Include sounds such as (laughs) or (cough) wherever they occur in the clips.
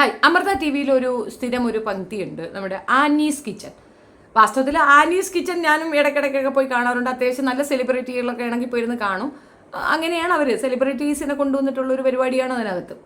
Hi Amrita T വിയിൽ ഒരു സ്ഥിരം ഒരു പങ്ക്തിയുണ്ട്. നമ്മുടെ ആനീസ് കിച്ചൺ വാസ്തവത്തിൽ ആനീസ് കിച്ചൺ ഞാനും ഇടയ്ക്കിടയ്ക്കൊക്കെ പോയി കാണാറുണ്ട്. അത്യാവശ്യം നല്ല സെലിബ്രിറ്റികളൊക്കെ ആണെങ്കിൽ പോയിരുന്ന് കാണും. അങ്ങനെയാണ് അവർ സെലിബ്രിറ്റീസിനെ കൊണ്ടുവന്നിട്ടുള്ള ഒരു പരിപാടിയാണ് അതിനകത്ത്.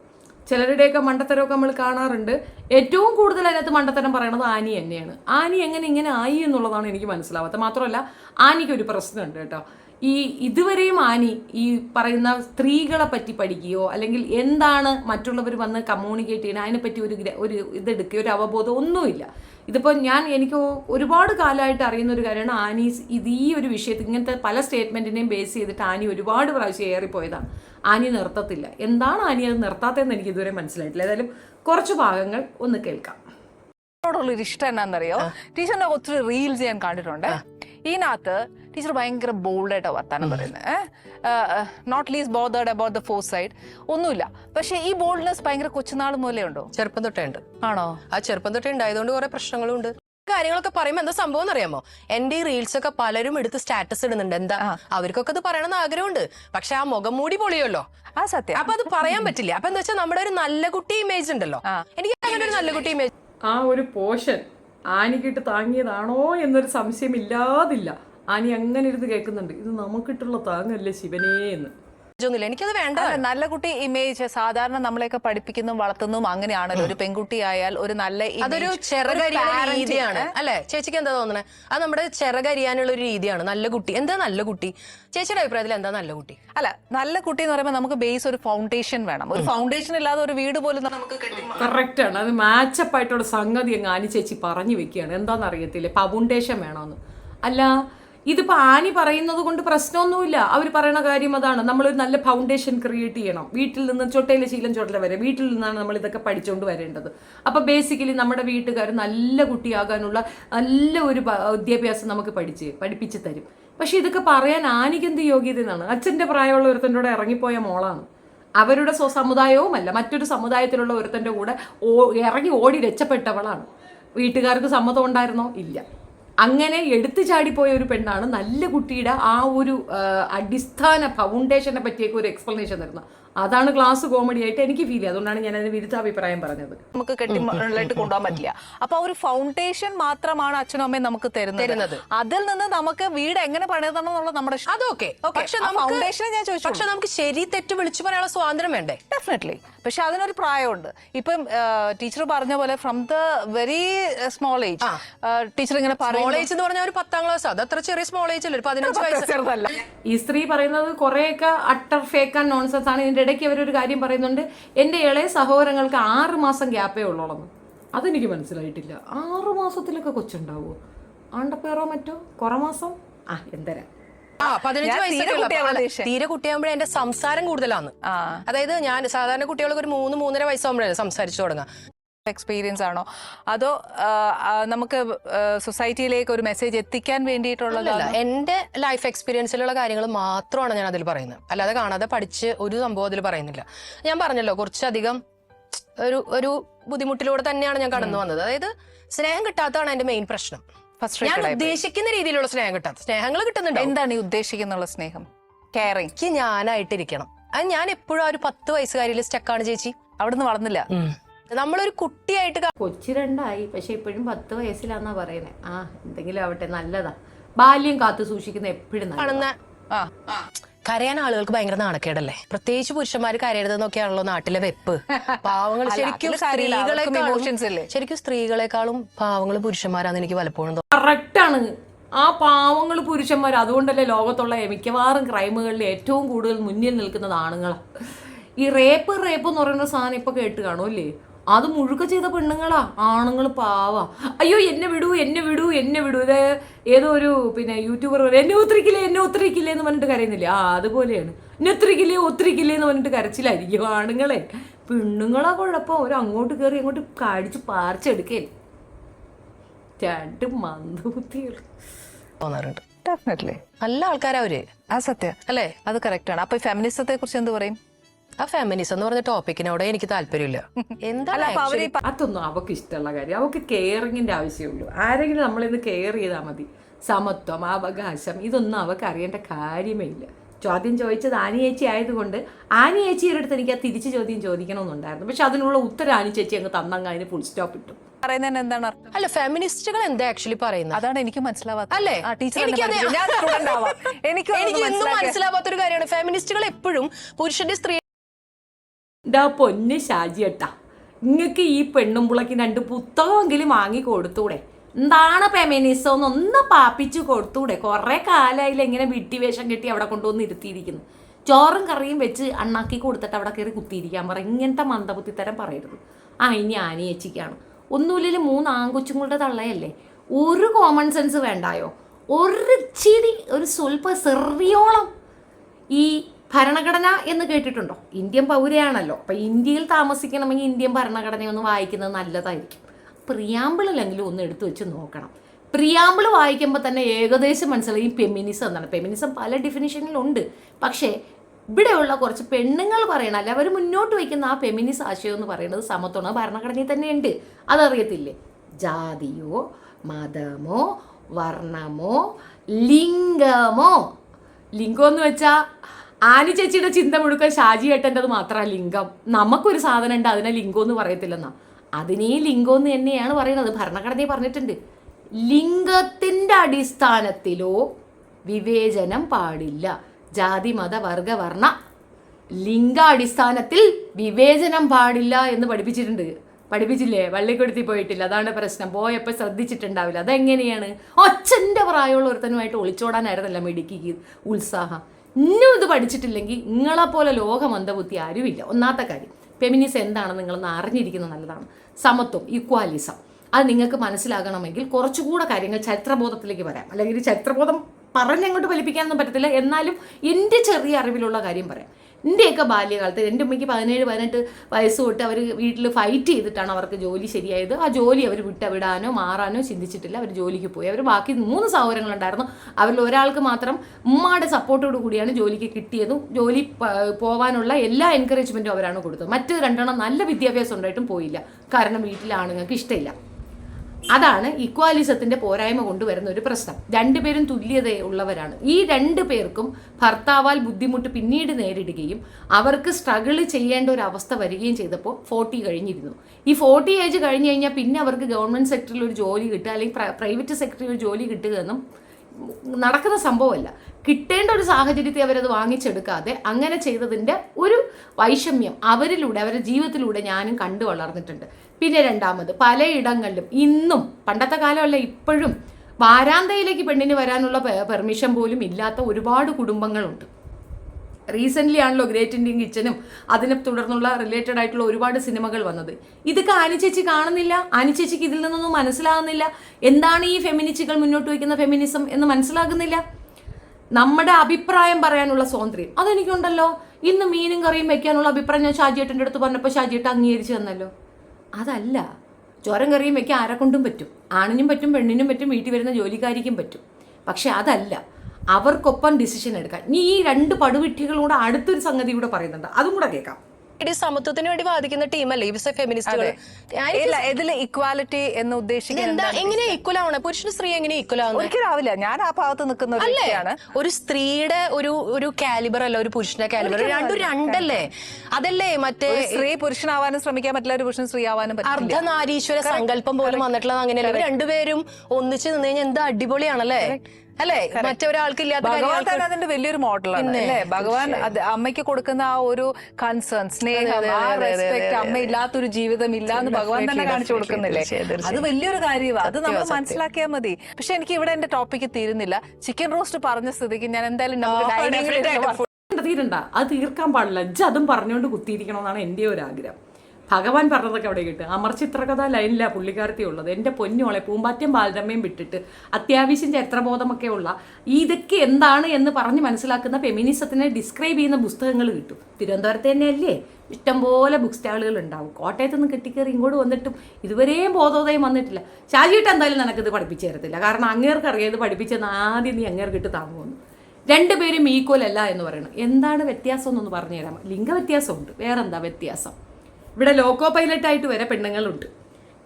ചിലരുടെയൊക്കെ മണ്ടത്തരമൊക്കെ നമ്മൾ കാണാറുണ്ട്. ഏറ്റവും കൂടുതൽ അതിനകത്ത് മണ്ടത്തരം പറയണത് ആനി തന്നെയാണ്. ആനി എങ്ങനെ ഇങ്ങനെ ആയി എന്നുള്ളതാണ് എനിക്ക് മനസ്സിലാവാത്തത്. മാത്രമല്ല ആനിക്ക് ഒരു പ്രശ്നമുണ്ട് കേട്ടോ. ഈ ഇതുവരെയും ആനി ഈ പറയുന്ന സ്ത്രീകളെ പറ്റി പഠിക്കുകയോ അല്ലെങ്കിൽ എന്താണ് മറ്റുള്ളവർ വന്ന് കമ്മ്യൂണിക്കേറ്റ് ചെയ്യണം അതിനെപ്പറ്റി ഒരു ഒരു ഇതെടുക്കുക ഒരു അവബോധം ഒന്നുമില്ല. ഇതിപ്പോൾ ഞാൻ എനിക്ക് ഒരുപാട് കാലമായിട്ട് അറിയുന്ന ഒരു കാര്യമാണ് ആനി ഇത് ഈ ഒരു വിഷയത്തിൽ ഇങ്ങനത്തെ പല സ്റ്റേറ്റ്മെന്റിനെയും ബേസ് ചെയ്തിട്ട് ആനി ഒരുപാട് പ്രാവശ്യം ഏറിപ്പോയതാണ്. ആനി നിർത്തത്തില്ല. എന്താണ് ആനി അത് നിർത്താത്തതെന്ന് എനിക്ക് ഇതുവരെ മനസ്സിലായിട്ടില്ല. ഏതായാലും കുറച്ച് ഭാഗങ്ങൾ ഒന്ന് കേൾക്കാം. ഒരു ഇഷ്ടം എന്നാന്നറിയോ? ടീച്ചറിനെ ഒത്തിരി റീൽസ് ഞാൻ കണ്ടിട്ടുണ്ട്. ഇതിനകത്ത് ടീച്ചർ ഭയങ്കര ബോൾഡായിട്ടാണ് വർത്താനം പറയുന്നത് not least bothered about the four side ഒന്നുമില്ല. പക്ഷേ ഈ ബോൾഡ്നെസ് ഭയങ്കര കൊച്ചുനാൾ മൂലേ ഉണ്ടോ? ചെറുപ്പം തൊട്ടേ ഉണ്ട്. ആണോ? ആ ചെറുപ്പം തൊട്ടേ ഉണ്ടായതുകൊണ്ട് കുറെ പ്രശ്നങ്ങളും ഉണ്ട്. കാര്യങ്ങളൊക്കെ പറയുമ്പോൾ എന്താ സംഭവം അറിയാമോ എന്റെ ഈ റീൽസ് ഒക്കെ പലരും എടുത്ത് സ്റ്റാറ്റസ് ഇടുന്നുണ്ട്. എന്താ? അവർക്കൊക്കെ അത് പറയണമെന്ന് ആഗ്രഹമുണ്ട്. പക്ഷെ ആ മുഖം മൂടി പൊളിയല്ലോ. ആ സത്യം. അപ്പൊ അത് പറയാൻ പറ്റില്ല. അപ്പൊ എന്താ വെച്ചാൽ നമ്മുടെ ഒരു നല്ല കുട്ടി ഇമേജ് ഉണ്ടല്ലോ. എനിക്ക് അങ്ങനെ ഒരു നല്ല കുട്ടി ഇമേജ് ആ ഒരു പോഷൻ ആനിക്കിട്ട് താങ്ങിയതാണോ എന്നൊരു സംശയം ഇല്ലാതില്ല. ആനി അങ്ങനെ ഇരുന്ന് കേൾക്കുന്നുണ്ട്. ഇത് നമുക്കിട്ടുള്ള താങ്ങല്ലേ ശിവനേ എന്ന്. ഒന്നുമില്ല എനിക്കത് വേണ്ട. നല്ല കുട്ടി ഇമേജ് സാധാരണ നമ്മളെയൊക്കെ പഠിപ്പിക്കുന്നതും വളർത്തുന്നതും അങ്ങനെയാണല്ലോ. ഒരു പെൺകുട്ടി ആയാൽ ഒരു നല്ല അതൊരു ഒരു രീതിയാണ്? അല്ലെ? ചേച്ചിക്ക് എന്താ തോന്നണേ? അത് നമ്മുടെ ചിറകരിയാനുള്ള ഒരു രീതിയാണ്. നല്ല കുട്ടി. എന്താ നല്ല കുട്ടി? ചേച്ചിയുടെ അഭിപ്രായത്തിൽ എന്താ നല്ല കുട്ടി? അല്ല നല്ല കുട്ടി എന്ന് പറയുമ്പോൾ നമുക്ക് ബേസ് ഒരു ഫൗണ്ടേഷൻ വേണം. ഒരു ഫൗണ്ടേഷൻ ഇല്ലാതെ ഒരു വീട് പോലും നമുക്ക് കറക്റ്റ് ആണ്. അത് മാച്ചപ്പ് ആയിട്ടുള്ള സംഗതി അങ്ങ് ആനി ചേച്ചി പറഞ്ഞു വെക്കുകയാണ്. എന്താണെന്ന് അറിയത്തില്ലേ? ഫൗണ്ടേഷൻ വേണമെന്ന് അല്ല ഇതിപ്പോൾ ആനി പറയുന്നത് കൊണ്ട് പ്രശ്നമൊന്നുമില്ല. അവർ പറയുന്ന കാര്യം അതാണ്. നമ്മളൊരു നല്ല ഫൗണ്ടേഷൻ ക്രിയേറ്റ് ചെയ്യണം. വീട്ടിൽ നിന്ന് ചൊട്ടയിലെ ശീലം ചൊട്ടല വരെ. വീട്ടിൽ നിന്നാണ് നമ്മൾ ഇതൊക്കെ പഠിച്ചുകൊണ്ട് വരേണ്ടത്. അപ്പോൾ ബേസിക്കലി നമ്മുടെ വീട്ടുകാർ നല്ല കുട്ടിയാകാനുള്ള നല്ല ഒരു വിദ്യാഭ്യാസം നമുക്ക് പഠിച്ച് പഠിപ്പിച്ച് തരും. പക്ഷേ ഇതൊക്കെ പറയാൻ ആനിക്കെന്ത് യോഗ്യത എന്നാണ് അച്ഛന്റെ പ്രായമുള്ള ഒരുത്തന്റെ കൂടെ ഇറങ്ങിപ്പോയ മോളാണ്. അവരുടെ സ്വസമുദായവുമല്ല മറ്റൊരു സമുദായത്തിലുള്ള ഒരുത്തന്റെ കൂടെ ഇറങ്ങി ഓടി രക്ഷപ്പെട്ടവളാണ്. വീട്ടുകാർക്ക് സമ്മതം ഉണ്ടായിരുന്നോ? ഇല്ല. അങ്ങനെ എടുത്തു ചാടിപ്പോയ ഒരു പെണ്ണാണ് നല്ല കുട്ടിയുടെ ആ ഒരു അടിസ്ഥാന ഫൗണ്ടേഷനെ പറ്റിയൊക്കെ ഒരു എക്സ്പ്ലനേഷൻ തരുന്നത്. അതാണ് ക്ലാസ് കോമഡി ആയിട്ട് എനിക്ക് ഫീൽ ചെയ്യുക. അതുകൊണ്ടാണ് ഞാൻ അതിന് വിരുദ്ധ അഭിപ്രായം പറഞ്ഞത്. നമുക്ക് കെട്ടിമുകളിലായിട്ട് കൊണ്ടുപോകാൻ പറ്റില്ല. അപ്പൊ ഒരു ഫൗണ്ടേഷൻ മാത്രമാണ് അച്ഛനും അമ്മയും നമുക്ക് തരുന്നത്. തരുന്നത്. അതിൽ നിന്ന് നമുക്ക് വീട് എങ്ങനെ പണിതണം എന്നുള്ളത് നമ്മുടെ അതൊക്കെ. പക്ഷെ ഫൗണ്ടേഷൻ ഞാൻ ചോദിച്ചു പക്ഷെ നമുക്ക് ശരി തെറ്റ് വിളിച്ചു പറയാനുള്ള സ്വാതന്ത്ര്യം വേണ്ടേ? ഡെഫിനറ്റ്ലി പക്ഷെ അതിനൊരു പ്രായമുണ്ട്. ഇപ്പം ടീച്ചർ പറഞ്ഞ പോലെ from the very small age teacher ഇങ്ങനെ സ്മോൾ ഏജ് എന്ന് പറഞ്ഞാൽ ഒരു പത്താം ക്ലാസ്. അത് അത്ര ചെറിയ സ്മോൾ ഏജ് അല്ല ഒരു പതിനഞ്ച് വയസ്സ്. ചെറുതല്ല. ഈ സ്ത്രീ പറയുന്നത് കുറേയൊക്കെ അട്ടർ ഫേക്ക് ആൻഡ് നോൺസെൻസ് ആണ്. ഇതിന്റെ ഇടയ്ക്ക് അവരൊരു കാര്യം പറയുന്നുണ്ട്. എന്റെ ഇളയ സഹോദരങ്ങൾക്ക് ആറ് മാസം ഗ്യാപ്പേ ഉള്ളോളെന്ന്. അതെനിക്ക് മനസ്സിലായിട്ടില്ല. ആറ് മാസത്തിലൊക്കെ കൊച്ചുണ്ടാവുമോ ആണ്ടപ്പേറോ മറ്റോ? കുറേ മാസം? ആ എന്തരാ ആ പതിനഞ്ച് തീരെ വയസ്സൊക്കെ കുട്ടിയാകുമ്പോഴേ എന്റെ സംസാരം കൂടുതലാണ്. അതായത് ഞാൻ സാധാരണ കുട്ടികൾക്ക് ഒരു മൂന്ന് മൂന്നര വയസ്സാകുമ്പോഴേ സംസാരിച്ചു തുടങ്ങാം. എക്സ്പീരിയൻസ് ആണോ? അതോ നമുക്ക് സൊസൈറ്റിയിലേക്ക് ഒരു മെസ്സേജ് എത്തിക്കാൻ വേണ്ടിയിട്ടുള്ളതല്ല എന്റെ എന്റെ ലൈഫ് എക്സ്പീരിയൻസിലുള്ള കാര്യങ്ങൾ മാത്രമാണ് ഞാൻ അതിൽ പറയുന്നത്. അല്ലാതെ കാണാതെ പഠിച്ച് ഒരു സംഭവം അതിൽ പറയുന്നില്ല. ഞാൻ പറഞ്ഞല്ലോ കുറച്ചധികം ഒരു ഒരു ബുദ്ധിമുട്ടിലൂടെ തന്നെയാണ് ഞാൻ കടന്നു വന്നത്. അതായത് സ്നേഹം കിട്ടാത്തതാണ് എന്റെ മെയിൻ പ്രശ്നം. ഞാൻ ഉദ്ദേശിക്കുന്ന രീതിയിലുള്ള സ്നേഹം കിട്ടാം സ്നേഹങ്ങൾ കിട്ടുന്നുണ്ട്? എന്താണ് ഈ ഉദ്ദേശിക്കുന്നുള്ള സ്നേഹം? കെയറിങ് എനിക്ക് ഞാനായിട്ടിരിക്കണം. അത് ഞാൻ എപ്പോഴും ആ ഒരു പത്ത് വയസ്സുകാരിയിൽ സ്റ്റക്കാണ് ചേച്ചി. അവിടുന്ന് വളർന്നില്ല. നമ്മളൊരു കുട്ടിയായിട്ട് കൊച്ചി രണ്ടായി പക്ഷെ ഇപ്പോഴും പത്ത് വയസ്സിലാന്നാ പറയുന്നത് ആ എന്തെങ്കിലും ആവട്ടെ നല്ലതാ. ബാല്യം കാത്തു സൂക്ഷിക്കുന്ന എപ്പോഴും കാണുന്ന ആ. കരയാൻ ആളുകൾക്ക് ഭയങ്കര നാണക്കേടല്ലേ? പ്രത്യേകിച്ച് പുരുഷന്മാർ കരയരുതെന്നൊക്കെയാണല്ലോ നാട്ടിലെ വെപ്പ്. പാവങ്ങൾ (laughs) ശരിക്കും സ്ത്രീകളെക്കാളും ശരിക്കും സ്ത്രീകളെക്കാളും പാവങ്ങൾ പുരുഷന്മാരാന്ന് എനിക്ക് പലപ്പോഴും തോന്നുന്നു കറക്റ്റാണ് ആ പാവങ്ങൾ പുരുഷന്മാർ അതുകൊണ്ടല്ലേ ലോകത്തുള്ള മിക്കവാറും ക്രൈമുകളിൽ ഏറ്റവും കൂടുതൽ മുന്നിൽ നിൽക്കുന്നത് ആണുങ്ങളാണ് ഈ റേപ്പ് റേപ്പ് എന്ന് പറയുന്ന സാധനം ഇപ്പൊ കേട്ട് കാണുമല്ലേ അത് മുഴുക്ക ചെയ്ത പെണ്ണുങ്ങളാ. ആണുങ്ങൾ പാവാ. അയ്യോ എന്നെ വിടൂ എന്നെ വിടൂ എന്നെ വിടൂ. ഇത് ഏതോ ഒരു പിന്നെ യൂട്യൂബർ പറയും, എന്നെ ഒത്തിരിക്കില്ലേ എന്നെ ഒത്തിരിക്കില്ലേ എന്ന് പറഞ്ഞിട്ട് കരയുന്നില്ലേ? ആ അതുപോലെയാണ്. എന്നെ ഒത്തിരിക്കില്ലേ ഒത്തിരിക്കില്ലേ എന്ന് പറഞ്ഞിട്ട് കരച്ചിലായിരിക്കും ആണുങ്ങളെ. പെണ്ണുങ്ങളാ കുഴപ്പം. ഒരു അങ്ങോട്ട് കയറി അങ്ങോട്ട് കാടിച്ച് പാർച്ചെടുക്കേ. രണ്ട് മന്ദബുദ്ധികൾ തോന്നാറുണ്ട് ഡെഫിനറ്റ്ലി നല്ല ആൾക്കാരാ അവർ. ആ സത്യം. അല്ലേ? അത് കറക്റ്റ് ആണ്. അപ്പൊ ഫെമിനിസത്തെ കുറിച്ച് എന്ത് പറയും? ആ ഫെമിനിസം എന്ന് പറഞ്ഞ ടോപ്പിക്കിനോട് എനിക്ക് താല്പര്യമില്ല. അപ്പൊ അതൊന്നും അവക്ക് ഇഷ്ടമുള്ള കാര്യം. അവക്ക് കെയറിങ്ങിന്റെ ആവശ്യമുള്ളൂ. ആരെങ്കിലും നമ്മളിന്ന് കെയർ ചെയ്താൽ മതി. സമത്വം അവകാശം ഇതൊന്നും അവക്ക് അറിയേണ്ട കാര്യമേ ഇല്ല. ചോദ്യം ചോദിച്ചത് ആനി ചേച്ചി ആയതുകൊണ്ട് ആനി ചേച്ചിയുടെ അടുത്ത് എനിക്ക് ആ തിരിച്ചു ചോദ്യം ചോദിക്കണമെന്നുണ്ടായിരുന്നു. പക്ഷെ അതിനുള്ള ഉത്തരം ആനി ചേച്ചി അങ്ങ് തന്നങ്ങ് അതിന് ഫുൾ സ്റ്റോപ്പ് ഇട്ടു. പറയുന്നതിന് എന്താണ് അർത്ഥം? അല്ല ഫെമിനിസ്റ്റുകൾ എന്താ ആക്ച്വലി പറയുന്നത്? അതാണ് എനിക്ക് മനസ്സിലാവാത്തത്. അല്ലേ? ആ ടീച്ചർ എനിക്കത് ഞാൻ സ്റ്റുഡന്റ് ആവാം. എനിക്ക് എനിക്ക് ഒരു കാര്യമാണ്. ഫെമിനിസ്റ്റുകൾ എപ്പോഴും പുരുഷന്റെ സ്ത്രീ എന്താ പൊന്ന് ഷാജിയട്ടാ നിങ്ങൾക്ക് ഈ പെണ്ണുമ്പുളക്ക് രണ്ട് പുസ്തകമെങ്കിലും വാങ്ങി കൊടുത്തൂടെ? എന്താണ് ഫെമിനിസം എന്ന് ഒന്ന് പാപ്പിച്ച് കൊടുത്തൂടെ? കുറേ കാലമായില്ല ഇങ്ങനെ വിട്ടിവേഷം കെട്ടി അവിടെ കൊണ്ടുവന്ന് ഇരുത്തിയിരിക്കുന്നു. ചോറും കറിയും വെച്ച് അണ്ണാക്കി കൊടുത്തിട്ട് അവിടെ കയറി കുത്തിയിരിക്കാൻ പറ. ഇങ്ങനത്തെ മന്ദബുദ്ധിത്തരം പറയരുത്. ആ ഇനി ആനിയേച്ചിക്കാണ് ഒന്നുമില്ലെങ്കിൽ മൂന്ന് ആൺകൊച്ചുങ്ങളുടെ തള്ളയല്ലേ? ഒരു കോമൺ സെൻസ് വേണ്ടായോ? ഒരു ചിരി ഒരു സ്വല്പ സെറിയോളം ഈ ഭരണഘടന എന്ന് കേട്ടിട്ടുണ്ടോ? ഇന്ത്യൻ പൗരയാണല്ലോ. അപ്പം ഇന്ത്യയിൽ താമസിക്കണമെങ്കിൽ ഇന്ത്യൻ ഭരണഘടനയൊന്ന് വായിക്കുന്നത് നല്ലതായിരിക്കും. പ്രിയാമ്പിളിലെങ്കിലും ഒന്ന് എടുത്തു വെച്ച് നോക്കണം. പ്രിയാമ്പിൾ വായിക്കുമ്പോൾ തന്നെ ഏകദേശം മനസ്സിലായി ഫെമിനിസം എന്നാണ്. പെമിനിസം പല ഡെഫിനിഷനിലുണ്ട് പക്ഷേ ഇവിടെയുള്ള കുറച്ച് പെണ്ണുങ്ങൾ പറയണ അല്ല അവർ മുന്നോട്ട് വയ്ക്കുന്ന ആ പെമിനിസ് ആശയം എന്ന് പറയുന്നത് സമത്വമാണ്. ഭരണഘടനയിൽ തന്നെ തന്നെയുണ്ട്. അതറിയത്തില്ലേ? ജാതിയോ മതമോ വർണമോ ലിംഗമോ? ലിംഗം എന്ന് വെച്ചാൽ ആനി ചേച്ചിയുടെ ചിന്ത മുഴുക്കാൻ ഷാജി ഏട്ടന്റെത് മാത്രമാണ് ലിംഗം. നമുക്കൊരു സാധനം ഉണ്ട് അതിനെ ലിംഗം എന്ന് പറയത്തില്ലെന്നാ. അതിനെ ലിംഗം എന്ന് തന്നെയാണ് പറയുന്നത് ഭരണഘടനയെ പറഞ്ഞിട്ടുണ്ട്. ലിംഗത്തിന്റെ അടിസ്ഥാനത്തിലോ വിവേചനം പാടില്ല. ജാതി മത വർഗ വർണ ലിംഗാടിസ്ഥാനത്തിൽ വിവേചനം പാടില്ല എന്ന് പഠിപ്പിച്ചിട്ടുണ്ട്. പഠിപ്പിച്ചില്ലേ? വള്ളിക്കൊടുത്തി പോയിട്ടില്ല അതാണ് പ്രശ്നം. പോയപ്പോൾ ശ്രദ്ധിച്ചിട്ടുണ്ടാവില്ല. അതെങ്ങനെയാണ്? ഒച്ചന്റെ പ്രായമുള്ള ഒരുത്തനുമായിട്ട് ഒളിച്ചോടാനായിരുന്നല്ല മെഡിക്കുക ഉത്സാഹം. ഇന്നും ഇത് പഠിച്ചിട്ടില്ലെങ്കിൽ നിങ്ങളെപ്പോലെ ലോകമന്ദബുദ്ധി ആരുമില്ല. ഒന്നാമത്തെ കാര്യം ഫെമിനിസം എന്താണെന്ന് നിങ്ങളൊന്ന് അറിഞ്ഞിരിക്കുന്നത് നല്ലതാണ്. സമത്വം ഇക്വാലിസം അത് നിങ്ങൾക്ക് മനസ്സിലാകണമെങ്കിൽ കുറച്ചുകൂടെ കാര്യങ്ങൾ ചരിത്രബോധത്തിലേക്ക് വരാം. അല്ലെങ്കിൽ ചരിത്രബോധം പറഞ്ഞങ്ങോട്ട് ഫലിപ്പിക്കാനൊന്നും പറ്റത്തില്ല. എന്നാലും എന്റെ ചെറിയ അറിവിലുള്ള കാര്യം പറയാം. എന്റെയൊക്കെ ബാല്യകാലത്ത് എന്റെ ഉമ്മയ്ക്ക് പതിനേഴ് പതിനെട്ട് വയസ്സ് തൊട്ട് അവർ വീട്ടിൽ ഫൈറ്റ് ചെയ്തിട്ടാണ് അവർക്ക് ജോലി ശരിയായത്. ആ ജോലി അവർ വിട്ടവിടാനോ മാറാനോ ചിന്തിച്ചിട്ടില്ല. അവർ ജോലിക്ക് പോയി. അവർ ബാക്കി മൂന്ന് സഹോദരങ്ങളുണ്ടായിരുന്നു. അവരിൽ ഒരാൾക്ക് മാത്രം ഉമ്മയുടെ സപ്പോർട്ടോട് കൂടിയാണ് ജോലിക്ക് കിട്ടിയതും. ജോലി പോകാനുള്ള എല്ലാ എൻകറേജ്മെന്റും അവരാണ് കൊടുത്തത്. മറ്റ് രണ്ടെണ്ണം നല്ല വിദ്യാഭ്യാസം ഉണ്ടായിട്ടും പോയില്ല. കാരണം വീട്ടിലെ ആണുങ്ങൾക്ക് ഇഷ്ടമില്ല. അതാണ് ഇക്വാലിസത്തിന്റെ പോരായ്മ കൊണ്ടുവരുന്ന ഒരു പ്രശ്നം. രണ്ടുപേരും തുല്യത ഉള്ളവരാണ്. ഈ രണ്ടു പേർക്കും ഭർത്താവാൽ ബുദ്ധിമുട്ട് പിന്നീട് നേരിടുകയും അവർക്ക് സ്ട്രഗിൾ ചെയ്യേണ്ട ഒരു അവസ്ഥ വരികയും ചെയ്തപ്പോൾ ഫോർട്ടി കഴിഞ്ഞിരുന്നു. ഈ ഫോർട്ടി ഏജ് കഴിഞ്ഞു കഴിഞ്ഞാൽ പിന്നെ അവർക്ക് ഗവൺമെന്റ് സെക്ടറിൽ ഒരു ജോലി കിട്ടുക അല്ലെങ്കിൽ പ്രൈവറ്റ് സെക്ടറിൽ ഒരു ജോലി കിട്ടുക എന്നും നടക്കുന്ന സംഭവമല്ല. കിട്ടേണ്ട ഒരു സാഹചര്യത്തെ അവരത് വാങ്ങിച്ചെടുക്കാതെ അങ്ങനെ ചെയ്തതിന്റെ ഒരു വൈഷമ്യം അവരിലൂടെ അവരുടെ ജീവിതത്തിലൂടെ ഞാനും കണ്ടു വളർന്നിട്ടുണ്ട്. പിന്നെ രണ്ടാമത് പലയിടങ്ങളിലും ഇന്നും പണ്ടത്തെ കാലമല്ല ഇപ്പോഴും വാരാന്തയിലേക്ക് പെണ്ണിന് വരാനുള്ള പെർമിഷൻ പോലും ഇല്ലാത്ത ഒരുപാട് കുടുംബങ്ങളുണ്ട്. റീസെന്റ്ലി ആണല്ലോ ഗ്രേറ്റ് ഇന്ത്യൻ കിച്ചനും അതിനെ തുടർന്നുള്ള റിലേറ്റഡ് ആയിട്ടുള്ള ഒരുപാട് സിനിമകൾ വന്നത്. ഇതൊക്കെ ആനിച്ചേച്ചി കാണുന്നില്ല? ആനിച്ചേച്ചിക്ക് ഇതിൽ നിന്നൊന്നും മനസ്സിലാകുന്നില്ല? എന്താണ് ഈ ഫെമിനിസ്റ്റുകൾ മുന്നോട്ട് വയ്ക്കുന്ന ഫെമിനിസം എന്ന് മനസ്സിലാകുന്നില്ല? നമ്മുടെ അഭിപ്രായം പറയാനുള്ള സ്വാതന്ത്ര്യം അതെനിക്കുണ്ടല്ലോ. ഇന്ന് മീനും കറിയും വെക്കാനുള്ള അഭിപ്രായം ഞാൻ ഷാജിയേട്ടന്റെ അടുത്ത് പറഞ്ഞപ്പോൾ ഷാജിയേട്ട് അംഗീകരിച്ചു തന്നല്ലോ. അതല്ല. ചോരം കറിയും വെക്കാൻ ആരെ കൊണ്ടും പറ്റും? ആണിനും പറ്റും പെണ്ണിനും പറ്റും വീട്ടിൽ വരുന്ന ജോലിക്കാരിക്കും പറ്റും. പക്ഷെ അതല്ല. അവർക്കൊപ്പം ഡിസിഷൻ എടുക്കാൻ. നീ ഈ രണ്ട് പടുവിട്ടികളും കൂടെ അടുത്തൊരു സംഗതി കൂടെ പറയുന്നുണ്ട്. അതും കൂടെ കേൾക്കാം. സമത്വത്തിന് വേണ്ടി വാദിക്കുന്ന ടീമല്ലേ? ഈ ഫെമിനിസ്റ്റുകൾ ഇല്ല ഇക്വാലിറ്റി എന്ന് ഉദ്ദേശിക്കുന്നത് എങ്ങനെ ഈക്വൽ ആവണം? പുരുഷന് സ്ത്രീ എങ്ങനെ ഈക്വൽ ആവുന്നത് ഒരിക്കലും ആവില്ല. ഞാൻ ആ ഭാഗത്ത് നിൽക്കുന്ന അല്ലേ? ഒരു സ്ത്രീയുടെ ഒരു ഒരു കാലിബർ അല്ല ഒരു പുരുഷന്റെ കാലിബർ രണ്ടും രണ്ടല്ലേ? അതല്ലേ മറ്റേ സ്ത്രീ പുരുഷനാവാനും ശ്രമിക്കാൻ പറ്റില്ല ഒരു പുരുഷൻ സ്ത്രീ ആവാനും അർദ്ധനാരീശ്വര സങ്കല്പം പോലും വന്നിട്ടുള്ളത് അങ്ങനെയല്ല? രണ്ടുപേരും ഒന്നിച്ച് നിന്ന് കഴിഞ്ഞാൽ എന്താ അടിപൊളിയാണല്ലേ? അല്ലേ? മറ്റൊരാൾക്ക് ഇല്ലാത്ത ഭഗവാൻ അതിന്റെ വലിയൊരു മോഡലാണ് അല്ലേ? ഭഗവാൻ അത് അമ്മയ്ക്ക് കൊടുക്കുന്ന ആ ഒരു കൺസേൺ സ്നേഹം ആ റെസ്പെക്ട് അമ്മ ഇല്ലാത്തൊരു ജീവിതം ഇല്ല എന്ന് ഭഗവാൻ തന്നെ കാണിച്ചു കൊടുക്കുന്നില്ലേ? അത് വലിയൊരു കാര്യമാണ് അത് നമ്മൾ മനസ്സിലാക്കിയാൽ മതി. പക്ഷെ എനിക്ക് ഇവിടെ എന്റെ ടോപ്പിക്ക് തീരുന്നില്ല. ചിക്കൻ റോസ്റ്റ് പറഞ്ഞ സ്ഥിതിക്ക് ഞാൻ എന്തായാലും നമുക്ക് തീരണ്ട അത് തീർക്കാൻ പാടില്ല. ഇജ്ജ് അതും പറഞ്ഞുകൊണ്ട് കുത്തിയിരിക്കണമെന്നാണ് എന്റെ ഒരു ആഗ്രഹം ഭഗവാൻ പറഞ്ഞതൊക്കെ അവിടെ കിട്ടും അമർചിത്രകഥ ലൈനിലാണ് പുള്ളിക്കാരത്തി ഉള്ളത്. എന്റെ പൊന്നോളെ പൂമ്പാറ്റയും ബാലരമ്മയും വിട്ടിട്ട് അത്യാവശ്യം ചരിത്രബോധമൊക്കെ ഉള്ള ഇതൊക്കെ എന്താണ് എന്ന് പറഞ്ഞ് മനസ്സിലാക്കുന്ന ഫെമിനിസത്തിനെ ഡിസ്ക്രൈബ് ചെയ്യുന്ന പുസ്തകങ്ങൾ കിട്ടും. തിരുവനന്തപുരത്ത് തന്നെയല്ലേ? ഇഷ്ടംപോലെ ബുക്ക് സ്റ്റാളുകൾ ഉണ്ടാവും. കോട്ടയത്ത് നിന്ന് കെട്ടിക്കയറി ഇങ്ങോട്ട് വന്നിട്ടും ഇതുവരെയും ബോധോദയം വന്നിട്ടില്ല. ഷാജിയിട്ട് എന്തായാലും നിനക്കിത് പഠിപ്പിച്ചു തരത്തില്ല. കാരണം അങ്ങേർക്ക് അറിയാം ഇത് പഠിപ്പിച്ചെന്ന് ആദ്യം നീ അങ്ങേർക്ക് ഇട്ട് താങ്ങുമെന്ന്. രണ്ടുപേരും ഈക്വൽ അല്ല എന്ന് പറയുന്നത് എന്താണ് വ്യത്യാസം എന്നൊന്ന് പറഞ്ഞു തരാം ലിംഗ വ്യത്യാസമുണ്ട് വേറെന്താ വ്യത്യാസം? ഇവിടെ ലോക്കോ പൈലറ്റായിട്ട് വരെ പെണ്ണുങ്ങളുണ്ട്.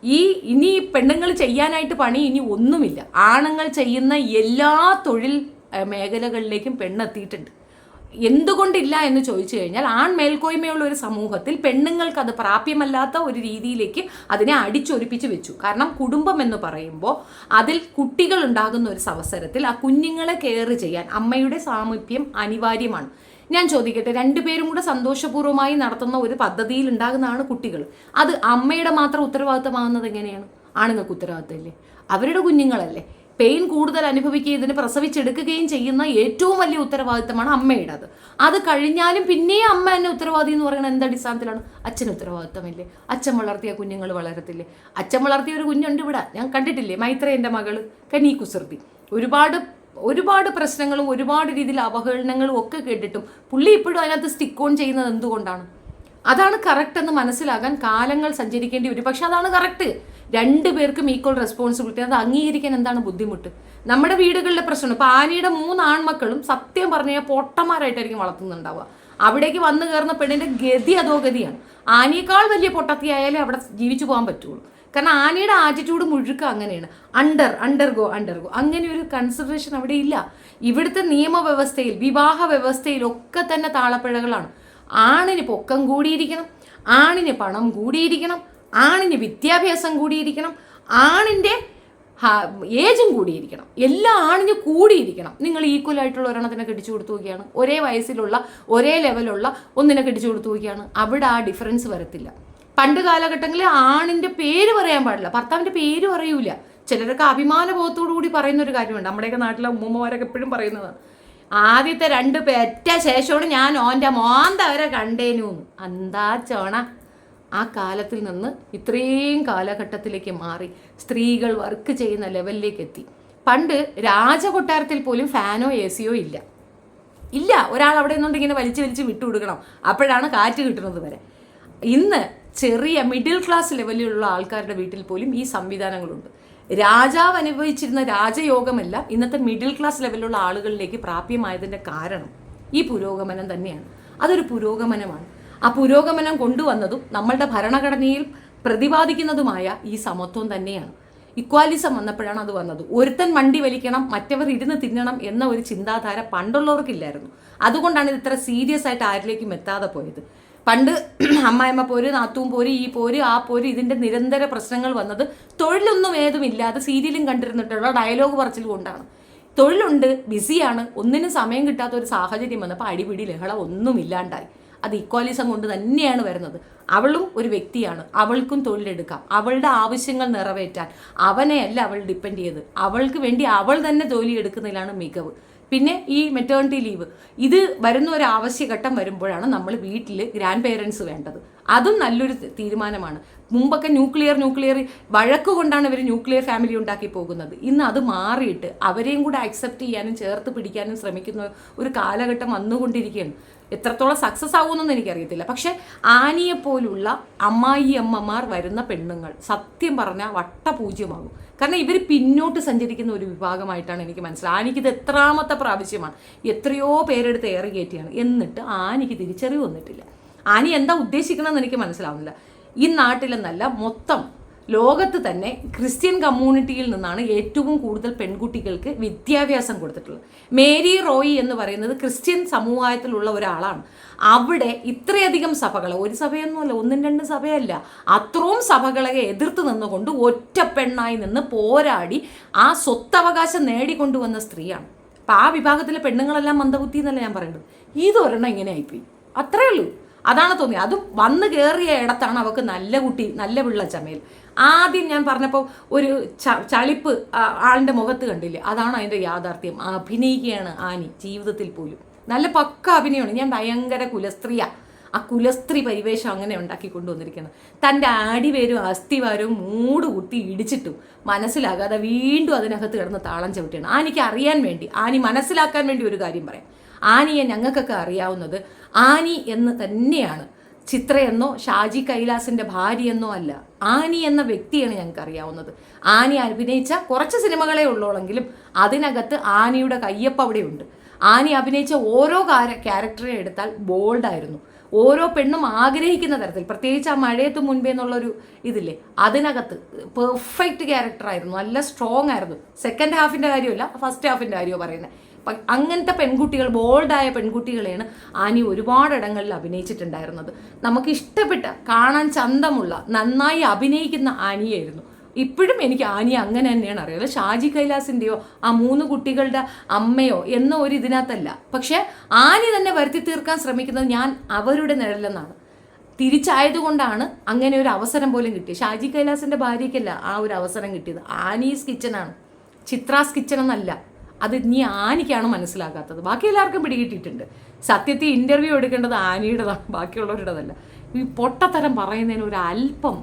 ഈ ഇനി പെണ്ണുങ്ങൾ ചെയ്യാനായിട്ട് പണി ഇനി ഒന്നുമില്ല. ആണുങ്ങൾ ചെയ്യുന്ന എല്ലാ തൊഴിൽ മേഖലകളിലേക്കും പെണ്ണെത്തിയിട്ടുണ്ട്. എന്തുകൊണ്ടില്ല എന്ന് ചോദിച്ചു കഴിഞ്ഞാൽ ആൺ മേൽക്കോയ്മയുള്ള ഒരു സമൂഹത്തിൽ പെണ്ണുങ്ങൾക്ക് അത് പ്രാപ്യമല്ലാത്ത ഒരു രീതിയിലേക്ക് അതിനെ അടിച്ചൊരുപ്പിച്ച് വെച്ചു. കാരണം കുടുംബം എന്ന് പറയുമ്പോൾ അതിൽ കുട്ടികൾ ഉണ്ടാകുന്ന ഒരു അവസരത്തിൽ ആ കുഞ്ഞുങ്ങളെ കെയർ ചെയ്യാൻ അമ്മയുടെ സാമീപ്യം അനിവാര്യമാണ്. ഞാൻ ചോദിക്കട്ടെ രണ്ടുപേരും കൂടെ സന്തോഷപൂർവമായി നടത്തുന്ന ഒരു പദ്ധതിയിൽ ഉണ്ടാകുന്നതാണ് കുട്ടികൾ. അത് അമ്മയുടെ മാത്രം ഉത്തരവാദിത്തമാകുന്നത് എങ്ങനെയാണ്? ആണുങ്ങൾക്ക് ഉത്തരവാദിത്തമില്ലേ? അവരുടെ കുഞ്ഞുങ്ങളല്ലേ? പെയിൻ കൂടുതൽ അനുഭവിക്കുകയും ഇതിനെ പ്രസവിച്ചെടുക്കുകയും ചെയ്യുന്ന ഏറ്റവും വലിയ ഉത്തരവാദിത്തമാണ് അമ്മയുടെ അത് അത് കഴിഞ്ഞാലും പിന്നെയും അമ്മ എന്നെ ഉത്തരവാദി എന്ന് പറയുന്നത് എന്ത് അടിസ്ഥാനത്തിലാണ്? അച്ഛൻ ഉത്തരവാദിത്തമില്ലേ? അച്ഛൻ വളർത്തിയ കുഞ്ഞുങ്ങൾ വളരത്തില്ലേ? അച്ഛൻ വളർത്തിയ ഒരു കുഞ്ഞുണ്ട് ഇവിടെ. ഞാൻ കണ്ടിട്ടില്ലേ? മൈത്ര എന്റെ മകൾ കനീ കുസൃതി. ഒരുപാട് ഒരുപാട് പ്രശ്നങ്ങളും ഒരുപാട് രീതിയിൽ അവഹേളനങ്ങളും ഒക്കെ കേട്ടിട്ടും പുള്ളി ഇപ്പോഴും അതിനകത്ത് സ്റ്റിക്ക് ഓൺ ചെയ്യുന്നത് എന്തുകൊണ്ടാണ്? അതാണ് കറക്റ്റ് എന്ന് മനസ്സിലാകാൻ കാലങ്ങൾ സഞ്ചരിക്കേണ്ടി വരും. പക്ഷെ അതാണ് കറക്റ്റ് രണ്ടു പേർക്കും ഈക്വൽ റെസ്പോൺസിബിലിറ്റി അത് അംഗീകരിക്കാൻ എന്താണ് ബുദ്ധിമുട്ട്? നമ്മുടെ വീടുകളിലെ പ്രശ്നം. ഇപ്പൊ ആനയുടെ മൂന്ന് ആൺമക്കളും സത്യം പറഞ്ഞു കഴിഞ്ഞാൽ പൊട്ടന്മാരായിട്ടായിരിക്കും വളർത്തുന്നുണ്ടാവുക. അവിടേക്ക് വന്നു കയറുന്ന പെണ്ണിന്റെ ഗതി അതോ ഗതിയാണ്. ആനയേക്കാൾ വലിയ പൊട്ടത്തിയായാലേ അവിടെ ജീവിച്ചു പോകാൻ പറ്റുള്ളൂ. കാരണം ആനയുടെ ആറ്റിറ്റ്യൂഡ് മുഴുക്ക അങ്ങനെയാണ്. അണ്ടർ അണ്ടർഗോ അണ്ടർഗോ അങ്ങനെ ഒരു കൺസിഡറേഷൻ അവിടെ ഇല്ല. ഇവിടുത്തെ നിയമവ്യവസ്ഥയിൽ വിവാഹ വ്യവസ്ഥയിൽ ഒക്കെ തന്നെ താളപ്പിഴകളാണ്. ആണിന് പൊക്കം കൂടിയിരിക്കണം. ആണിന് പണം കൂടിയിരിക്കണം. ആണിന് വിദ്യാഭ്യാസം കൂടിയിരിക്കണം. ആണിന്റെ ഏജും കൂടിയിരിക്കണം. എല്ലാ ആണിന് കൂടിയിരിക്കണം. നിങ്ങൾ ഈക്വൽ ആയിട്ടുള്ള ഒരെണ്ണത്തിനെ കെട്ടിച്ചു കൊടുത്തു നോക്കിയാണ്. ഒരേ വയസ്സിലുള്ള ഒരേ ലെവലുള്ള ഒന്നിനെ കെട്ടിച്ചു കൊടുത്തു നോക്കിയാണ്. അവിടെ ആ ഡിഫറൻസ് വരത്തില്ല. പണ്ട് കാലഘട്ടങ്ങളിൽ ആണിന്റെ പേര് പറയാൻ പാടില്ല. ഭർത്താവിന്റെ പേര് പറയൂല ചിലരൊക്കെ അഭിമാനബോധത്തോടു കൂടി പറയുന്ന ഒരു കാര്യമുണ്ട്. നമ്മുടെയൊക്കെ നാട്ടിലെ ഉമ്മമാരൊക്കെ എപ്പോഴും പറയുന്നതാണ്. ആദ്യത്തെ രണ്ട് പേറ്റ ശേഷമാണ് ഞാൻ ഓന്റെ മോന്ത വരെ കണ്ടേനു. എന്താ ചോണ? ആ കാലത്തിൽ നിന്ന് ഇത്രയും കാലഘട്ടത്തിലേക്ക് മാറി സ്ത്രീകൾ വർക്ക് ചെയ്യുന്ന ലെവലിലേക്ക് എത്തി. പണ്ട് രാജകൊട്ടാരത്തിൽ പോലും ഫാനോ എ സിയോ ഇല്ല. ഇല്ല. ഒരാൾ അവിടെ നിന്നുണ്ടെങ്കിൽ ഇങ്ങനെ വലിച്ചു വലിച്ച് വിട്ടുകൊടുക്കണം. അപ്പോഴാണ് കാറ്റ് കിട്ടുന്നത് വരെ. ഇന്ന് ചെറിയ മിഡിൽ ക്ലാസ് ലെവലിലുള്ള ആൾക്കാരുടെ വീട്ടിൽ പോലും ഈ സംവിധാനങ്ങളുണ്ട്. രാജാവ് അനുഭവിച്ചിരുന്ന രാജയോഗമെല്ലാം ഇന്നത്തെ മിഡിൽ ക്ലാസ് ലെവലിലുള്ള ആളുകളിലേക്ക് പ്രാപ്യമായതിന്റെ കാരണം ഈ പുരോഗമനം തന്നെയാണ്. അതൊരു പുരോഗമനമാണ്. ആ പുരോഗമനം കൊണ്ടുവന്നതും നമ്മളുടെ ഭരണഘടനയിൽ പ്രതിപാദിക്കുന്നതുമായ ഈ സമത്വം തന്നെയാണ്. ഇക്വാലിസം വന്നപ്പോഴാണ് അത് വന്നത്. ഒരുത്തൻ വണ്ടി വലിക്കണം മറ്റവർ ഇരുന്ന് തിന്നണം എന്ന ഒരു ചിന്താധാര പണ്ടുള്ളവർക്കില്ലായിരുന്നു. അതുകൊണ്ടാണ് ഇത് ഇത്ര സീരിയസ് ആയിട്ട് ആരിലേക്കും എത്താതെ പോയത്. പണ്ട് അമ്മായിമ്മ പോര് നാത്തും പോര് ഈ പോര് ആ പോര് ഇതിന്റെ നിരന്തര പ്രശ്നങ്ങൾ വന്നത് തൊഴിലൊന്നും ഏതുമില്ലാതെ സീരിയലും കണ്ടിരുന്നിട്ടുള്ള ഡയലോഗ് പറച്ചിൽ കൊണ്ടാണ്. തൊഴിലുണ്ട് ബിസിയാണ് ഒന്നിനും സമയം കിട്ടാത്ത ഒരു സാഹചര്യം വന്നപ്പോൾ അടിപിടി ലഹള ഒന്നും ഇല്ലാണ്ടായി. അത് ഇക്വാലിസം കൊണ്ട് തന്നെയാണ് വരുന്നത്. അവളും ഒരു വ്യക്തിയാണ്. അവൾക്കും തൊഴിലെടുക്കാം. അവളുടെ ആവശ്യങ്ങൾ നിറവേറ്റാൻ. അവനെയല്ല അവൾ ഡിപ്പെൻഡ് ചെയ്ത്. അവൾക്ക് വേണ്ടി അവൾ തന്നെ ജോലി എടുക്കുന്നതിലാണ് മികവ്. പിന്നെ ഈ മെറ്റേണിറ്റി ലീവ് ഇത് വരുന്ന ഒരു ആവശ്യഘട്ടം വരുമ്പോഴാണ് നമ്മൾ വീട്ടിൽ ഗ്രാൻഡ് പേരൻസ് വേണ്ടത്. അതും നല്ലൊരു തീരുമാനമാണ്. മുമ്പൊക്കെ ന്യൂക്ലിയർ ന്യൂക്ലിയർ വഴക്ക് കൊണ്ടാണ് ഇവർ ന്യൂക്ലിയർ ഫാമിലി ഉണ്ടാക്കി പോകുന്നത്. ഇന്ന് അത് മാറിയിട്ട് അവരെയും കൂടെ അക്സെപ്റ്റ് ചെയ്യാനും ചേർത്ത് പിടിക്കാനും ശ്രമിക്കുന്ന ഒരു കാലഘട്ടം വന്നുകൊണ്ടിരിക്കുകയാണ്. എത്രത്തോളം സക്സസ് ആവുമെന്നൊന്നും എനിക്കറിയത്തില്ല. പക്ഷേ ആനിയെ പോലുള്ള അമ്മായി അമ്മമാർ വരുന്ന പെണ്ണുങ്ങൾ സത്യം പറഞ്ഞാൽ വട്ടപൂജ്യമാകും. കാരണം ഇവർ പിന്നോട്ട് സഞ്ചരിക്കുന്ന ഒരു വിഭാഗമായിട്ടാണ് എനിക്ക് മനസ്സിലായത് ആനിക്കിത് എത്രാമത്തെ പ്രാവശ്യമാണ്. എത്രയോ പേരെടുത്ത് ഏറെ കയറ്റിയാണ്. എന്നിട്ട് ആനിക്ക് തിരിച്ചറിവ് വന്നിട്ടില്ല. ആനി എന്താ ഉദ്ദേശിക്കണമെന്ന് എനിക്ക് മനസ്സിലാവുന്നില്ല. ഈ നാട്ടിലെന്നല്ല മൊത്തം ലോകത്ത് തന്നെ ക്രിസ്ത്യൻ കമ്മ്യൂണിറ്റിയിൽ നിന്നാണ് ഏറ്റവും കൂടുതൽ പെൺകുട്ടികൾക്ക് വിദ്യാഭ്യാസം കൊടുത്തിട്ടുള്ളത്. മേരി റോയി എന്ന് പറയുന്നത് ക്രിസ്ത്യൻ സമൂഹത്തിലുള്ള ഒരാളാണ്. അവിടെ ഇത്രയധികം സഭകളെ ഒരു സഭയൊന്നുമല്ല ഒന്നും രണ്ട് സഭയല്ല അത്രയും സഭകളെ എതിർത്ത് നിന്നുകൊണ്ട് ഒറ്റ പെണ്ണായി നിന്ന് പോരാടി ആ സ്വത്തവകാശം നേടിക്കൊണ്ടുവന്ന സ്ത്രീയാണ്. അപ്പം ആ വിഭാഗത്തിലെ പെണ്ണുങ്ങളെല്ലാം മന്ദബുദ്ധി എന്നല്ല ഞാൻ പറയുന്നത്? ഇതൊരെണ്ണം ഇങ്ങനെ ആയിപ്പോയി. അത്രേ ഉള്ളൂ. അതാണ് തോന്നിയത്. അത് വന്ന് കയറിയ ഇടത്താണ് അവൾക്ക് നല്ല കുട്ടി നല്ല പിള്ള ചമയൽ ആദ്യം ഞാൻ പറഞ്ഞപ്പോൾ ഒരു ചളിപ്പ് ആളിന്റെ മുഖത്ത് കണ്ടില്ലേ? അതാണ് അതിന്റെ യാഥാർത്ഥ്യം. അഭിനയിക്കുകയാണ് ആനി ജീവിതത്തിൽ പോലും. നല്ല പക്ക അഭിനയമാണ്. ഞാൻ ഭയങ്കര കുലസ്ത്രീയാണ് ആ കുലസ്ത്രീ പരിവേഷം അങ്ങനെ ഉണ്ടാക്കി കൊണ്ടുവന്നിരിക്കുന്നത് തന്റെ ആടിവേരും അസ്ഥിവാരവും മൂട് കുത്തി ഇടിച്ചിട്ടും മനസ്സിലാകാതെ വീണ്ടും അതിനകത്ത് കിടന്ന് താളം ചവിട്ടിയാണ്. ആനിക്ക് അറിയാൻ വേണ്ടി ആനി മനസ്സിലാക്കാൻ വേണ്ടി ഒരു കാര്യം പറയാം. ആനിയെ ഞങ്ങൾക്കൊക്കെ അറിയാവുന്നത് ആനി എന്ന് തന്നെയാണ്. ചിത്രയെന്നോ ഷാജി കൈലാസിന്റെ ഭാര്യയെന്നോ അല്ല. ആനി എന്ന വ്യക്തിയാണ് ഞങ്ങൾക്ക് അറിയാവുന്നത് ആനി അഭിനയിച്ച കുറച്ച് സിനിമകളെ ഉള്ളോളെങ്കിലും അതിനകത്ത് ആനിയുടെ കയ്യപ്പ് അവിടെയുണ്ട്. ആനി അഭിനയിച്ച ഓരോ ക്യാരക്ടറെ എടുത്താൽ ബോൾഡായിരുന്നു. ഓരോ പെണ്ണും ആഗ്രഹിക്കുന്ന തരത്തിൽ പ്രത്യേകിച്ച് ആ മഴയത്ത് മുൻപേ എന്നുള്ളൊരു ഇതില്ലേ അതിനകത്ത് പെർഫെക്റ്റ് ക്യാരക്ടറായിരുന്നു നല്ല സ്ട്രോങ് ആയിരുന്നു. സെക്കൻഡ് ഹാഫിന്റെ കാര്യമല്ല ഫസ്റ്റ് ഹാഫിന്റെ കാര്യമോ പറയുന്നത്. അങ്ങനത്തെ പെൺകുട്ടികൾ ബോൾഡായ പെൺകുട്ടികളെയാണ് ആനി ഒരുപാടിടങ്ങളിൽ അഭിനയിച്ചിട്ടുണ്ടായിരുന്നത്. നമുക്ക് ഇഷ്ടപ്പെട്ട കാണാൻ ചന്തമുള്ള നന്നായി അഭിനയിക്കുന്ന ആനിയായിരുന്നു. ഇപ്പോഴും എനിക്ക് ആനി അങ്ങനെ തന്നെയാണ് അറിയാം അത് ഷാജി കൈലാസിന്റെയോ ആ മൂന്ന് കുട്ടികളുടെ അമ്മയോ എന്ന ഒരു ഇതിനകത്തല്ല. പക്ഷേ ആനി തന്നെ വരുത്തി തീർക്കാൻ ശ്രമിക്കുന്നത് ഞാൻ അവരുടെ നിഴലെന്നാണ് തിരിച്ചായതുകൊണ്ടാണ് അങ്ങനെ ഒരു അവസരം പോലും കിട്ടിയത്. ഷാജി കൈലാസിന്റെ ഭാര്യയ്ക്കല്ല ആ ഒരു അവസരം കിട്ടിയത്. ആനീസ് കിച്ചനാണ്. ചിത്രാസ് കിച്ചൻ എന്നല്ല അത് നീ ആനിക്കാണ് മനസ്സിലാക്കാത്തത് ബാക്കി എല്ലാവർക്കും പിടികിട്ടിയിട്ടുണ്ട്. സത്യത്തിൽ ഇന്റർവ്യൂ എടുക്കേണ്ടത് ആനിയുടേതാണ് ബാക്കിയുള്ളവരുടേതല്ല ഈ പൊട്ടത്തരം പറയുന്നതിന് ഒരു അല്പം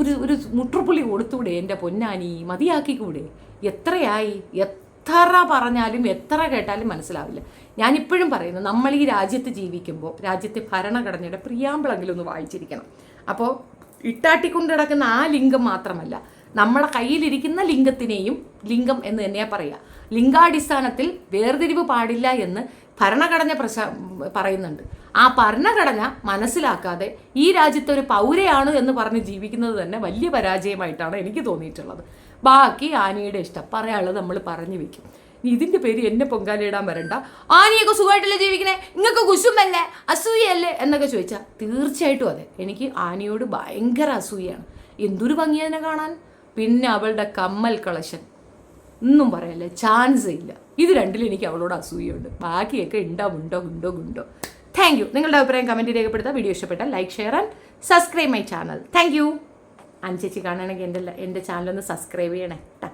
ഒരു ഒരു മുട്ടുപുള്ളി കൊടുത്തൂടെ എന്റെ പൊന്നാനി? മതിയാക്കിക്കൂടെ? എത്രയായി? എത്ര പറഞ്ഞാലും എത്ര കേട്ടാലും മനസ്സിലാവില്ല. ഞാനിപ്പോഴും പറയുന്നു നമ്മൾ ഈ രാജ്യത്ത് ജീവിക്കുമ്പോൾ രാജ്യത്തെ ഭരണഘടനയുടെ പ്രിയാമ്പിളെങ്കിലും ഒന്ന് വായിച്ചിരിക്കണം. അപ്പോൾ ഇട്ടാട്ടിക്കൊണ്ട് കിടക്കുന്ന ആ ലിംഗം മാത്രമല്ല നമ്മുടെ കയ്യിലിരിക്കുന്ന ലിംഗത്തിനെയും ലിംഗം എന്ന് തന്നെയാണ് പറയുക. ലിംഗാടിസ്ഥാനത്തിൽ വേർതിരിവ് പാടില്ല എന്ന് ഭരണഘടന പ്രശ പറയുന്നുണ്ട്. ആ ഭരണഘടന മനസ്സിലാക്കാതെ ഈ രാജ്യത്തെ ഒരു പൗരയാണ് എന്ന് പറഞ്ഞ് ജീവിക്കുന്നത് തന്നെ വലിയ പരാജയമായിട്ടാണ് എനിക്ക് തോന്നിയിട്ടുള്ളത്. ബാക്കി ആനയുടെ ഇഷ്ടം. പറയാനുള്ളത് നമ്മൾ പറഞ്ഞു വെക്കും. ഇതിന്റെ പേര് എന്നെ പൊങ്കാലയിടാൻ വരണ്ട. ആനയൊക്കെ സുഖമായിട്ടല്ലേ ജീവിക്കണേ? നിങ്ങൾക്ക് കുശുമല്ലേ അസൂയല്ലേ എന്നൊക്കെ ചോദിച്ചാൽ തീർച്ചയായിട്ടും അതെ. എനിക്ക് ആനയോട് ഭയങ്കര അസൂയാണ് എന്തൊരു ഭംഗിയതിനെ കാണാൻ? പിന്നെ അവളുടെ കമ്മൽ കളക്ഷൻ ഒന്നും പറയല്ല ചാൻസ് ഇല്ല. ഇത് രണ്ടിലും എനിക്ക് അവളോട് അസൂയുണ്ട് ബാക്കിയൊക്കെ ഉണ്ടോ ഉണ്ടോ ഉണ്ടോ ഉണ്ടോ താങ്ക് യു നിങ്ങളുടെ അഭിപ്രായം കമന്റ് രേഖപ്പെടുത്താം വീഡിയോ ഇഷ്ടപ്പെട്ടാൽ like share and subscribe my channel thank you അനുചേച്ചി കാണുകയാണെങ്കിൽ എന്റെ എന്റെ ചാനലൊന്ന് സബ്സ്ക്രൈബ് ചെയ്യണേ. ട്ടാ.